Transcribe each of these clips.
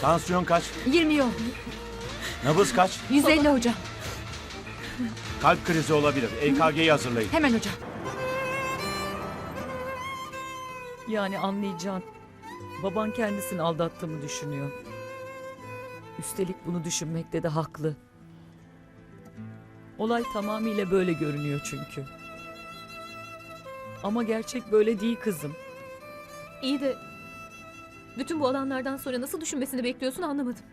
Tansiyon kaç? 20 yok. Nabız kaç? 150 hocam. Kalp krizi olabilir. EKG'yi hazırlayın. Hemen hocam. Yani anlayacağın. Baban kendisini aldattığımı düşünüyor. Üstelik bunu düşünmekte de haklı. Olay tamamıyla böyle görünüyor çünkü. Ama gerçek böyle değil kızım. İyi de bütün bu olanlardan sonra nasıl düşünmesini bekliyorsun anlamadım.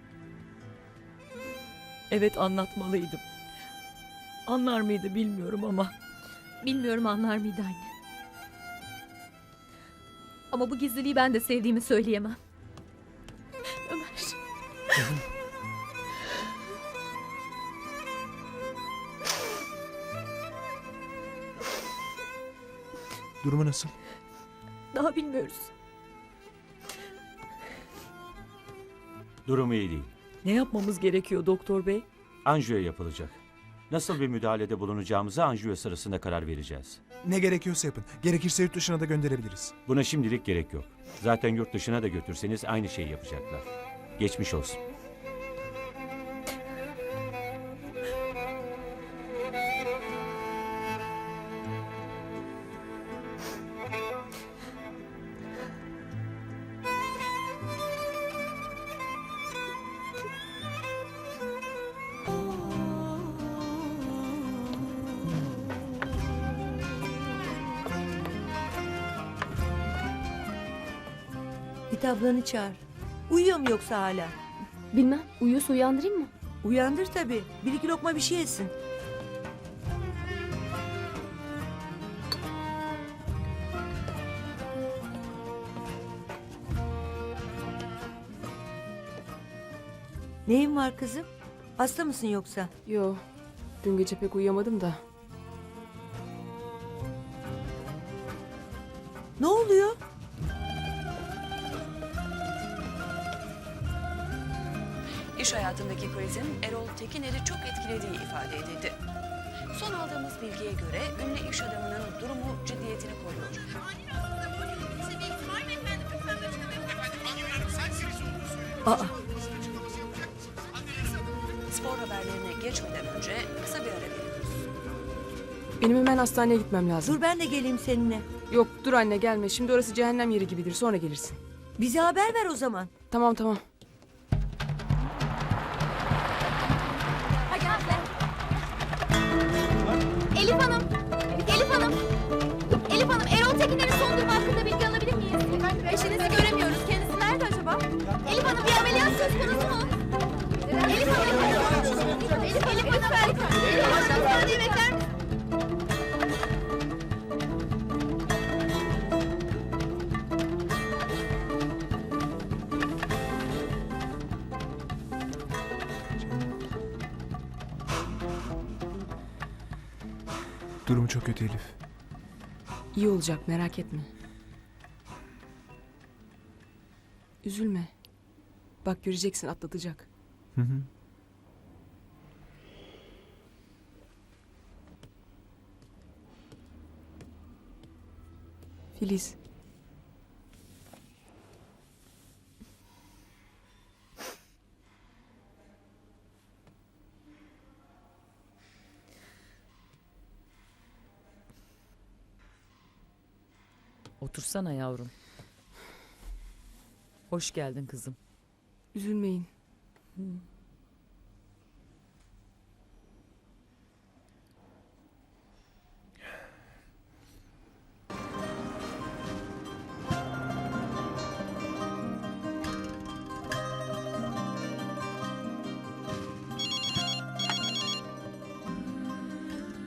Evet anlatmalıydım. Anlar mıydı bilmiyorum ama Bilmiyorum anlar mıydı anne. Ama bu gizliliği ben de sevdiğimi söyleyemem. Ömer. Durumu nasıl? Daha bilmiyoruz. Durumu iyi değil. ne yapmamız gerekiyor doktor bey? Anjiyo yapılacak. Nasıl bir müdahalede bulunacağımıza anjiyo sırasında karar vereceğiz. Ne gerekiyorsa yapın. Gerekirse yurt dışına da gönderebiliriz. Buna şimdilik gerek yok. Zaten yurt dışına da götürseniz aynı şeyi yapacaklar. Geçmiş olsun. Git ablanı çağır. Uyuyor mu yoksa hala? Bilmem. Uyuyorsa uyandırayım mı? Uyandır tabii. Bir iki lokma bir şey yesin. Neyin var kızım? Hasta mısın yoksa? Yo, dün gece pek uyuyamadım da. Ne oluyor? İş hayatındaki krizin Erol Tekiner'i çok etkilediği ifade edildi. Son aldığımız bilgiye göre ünlü iş adamının durumu ciddiyetini koruyor. Aa, Spor haberlerine geçmeden önce kısa bir ara veriyoruz. Benim hemen hastaneye gitmem lazım. dur ben de geleyim seninle. Yok, dur anne gelme. Şimdi orası cehennem yeri gibidir. Sonra gelirsin. Bize haber ver o zaman. Tamam tamam. Elif Hanım. Elif Hanım. Elif Hanım Erol Tekiner'in son durumu hakkında bilgi alabilir miyiz? Eşinizi göremiyoruz. Kendisi nerede acaba? Elif Hanım bir ameliyat söz konusu mu? Durumu çok kötü Elif. İyi olacak, merak etme. Üzülme. Bak göreceksin atlatacak. Hı hı. Filiz. Otursana yavrum. Hoş geldin kızım. Üzülmeyin.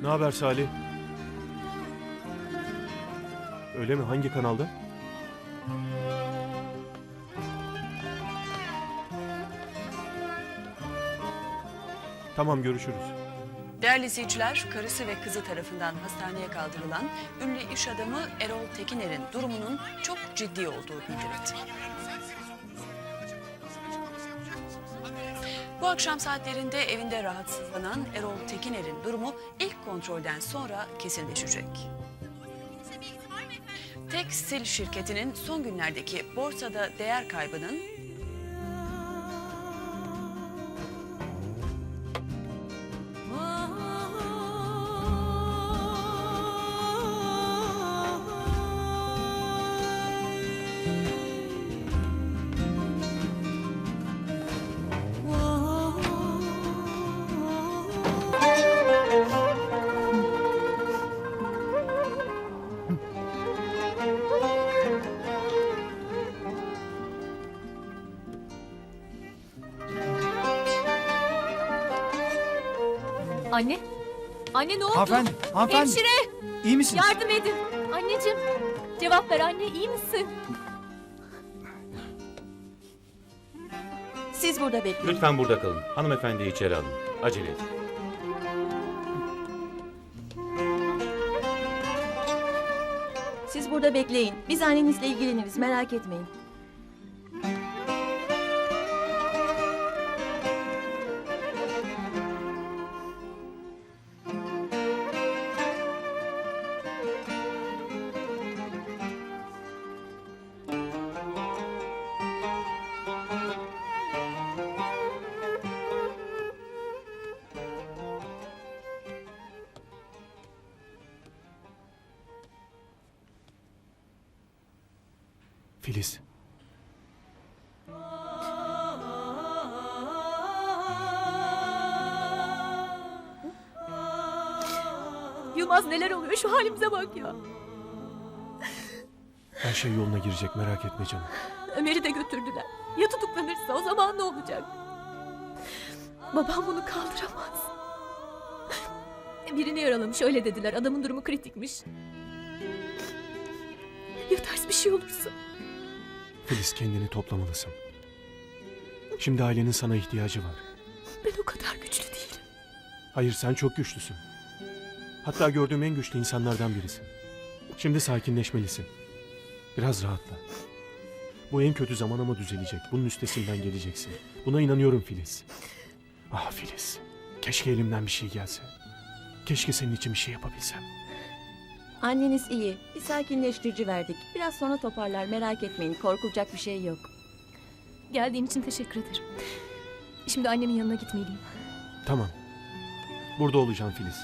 Ne haber Salih? Öyle mi? Hangi kanalda? Tamam görüşürüz. Değerli izleyiciler, karısı ve kızı tarafından hastaneye kaldırılan ünlü iş adamı Erol Tekiner'in durumunun çok ciddi olduğu bildirildi. Bu akşam saatlerinde evinde rahatsızlanan Erol Tekiner'in durumu ilk kontrolden sonra kesinleşecek. Tekstil şirketinin son günlerdeki borsada değer kaybının Anne. Anne ne oldu? Hanımefendi, hanımefendi. Hemşire İyi misiniz? yardım edin. Anneciğim cevap ver anne iyi misin? Siz burada bekleyin. Lütfen burada kalın. Hanımefendiyi içeri alın. Acele edin. Siz burada bekleyin. Biz annenizle ilgileniriz merak etmeyin. Filiz. Yılmaz neler oluyor şu halimize bak ya. Her şey yoluna girecek merak etme canım. Ömer'i de götürdüler. Ya tutuklanırsa o zaman ne olacak? Babam bunu kaldıramaz. Birini yaralamış öyle dediler. Adamın durumu kritikmiş. Ya ters bir şey olursa? Filiz kendini toplamalısın. Şimdi ailenin sana ihtiyacı var. Ben o kadar güçlü değilim. Hayır sen çok güçlüsün. Hatta gördüğüm en güçlü insanlardan birisin. Şimdi sakinleşmelisin. Biraz rahatla. Bu en kötü zaman ama düzelecek. Bunun üstesinden geleceksin. Buna inanıyorum Filiz. Ah Filiz. Keşke elimden bir şey gelse. Keşke senin için bir şey yapabilsem. Anneniz iyi. Bir sakinleştirici verdik. Biraz sonra toparlar merak etmeyin. Korkulacak bir şey yok. Geldiğin için teşekkür ederim. Şimdi annemin yanına gitmeliyim. Tamam. Burada olacağım Filiz.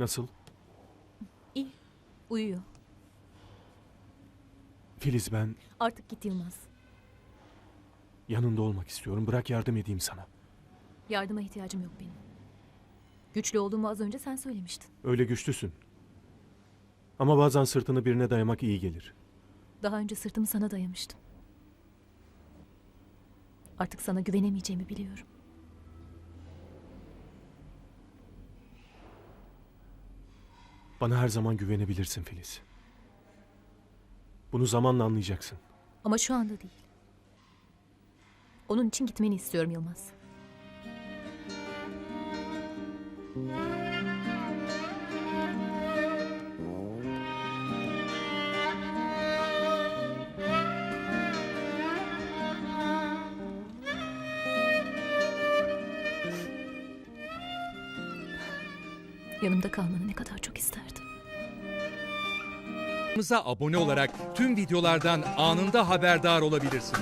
Nasıl? İyi. Uyuyor. Filiz ben Artık git Yılmaz. yanında olmak istiyorum. Bırak yardım edeyim sana. Yardıma ihtiyacım yok benim. Güçlü olduğumu az önce sen söylemiştin. Öyle güçlüsün. Ama bazen sırtını birine dayamak iyi gelir. Daha önce sırtımı sana dayamıştım. Artık sana güvenemeyeceğimi biliyorum. Bana her zaman güvenebilirsin Filiz. Bunu zamanla anlayacaksın. Ama şu anda değil. Onun için gitmeni istiyorum Yılmaz. Yanımda kalmanı ne kadar çok isterdim. Kanalımıza abone olarak tüm videolardan anında haberdar olabilirsiniz.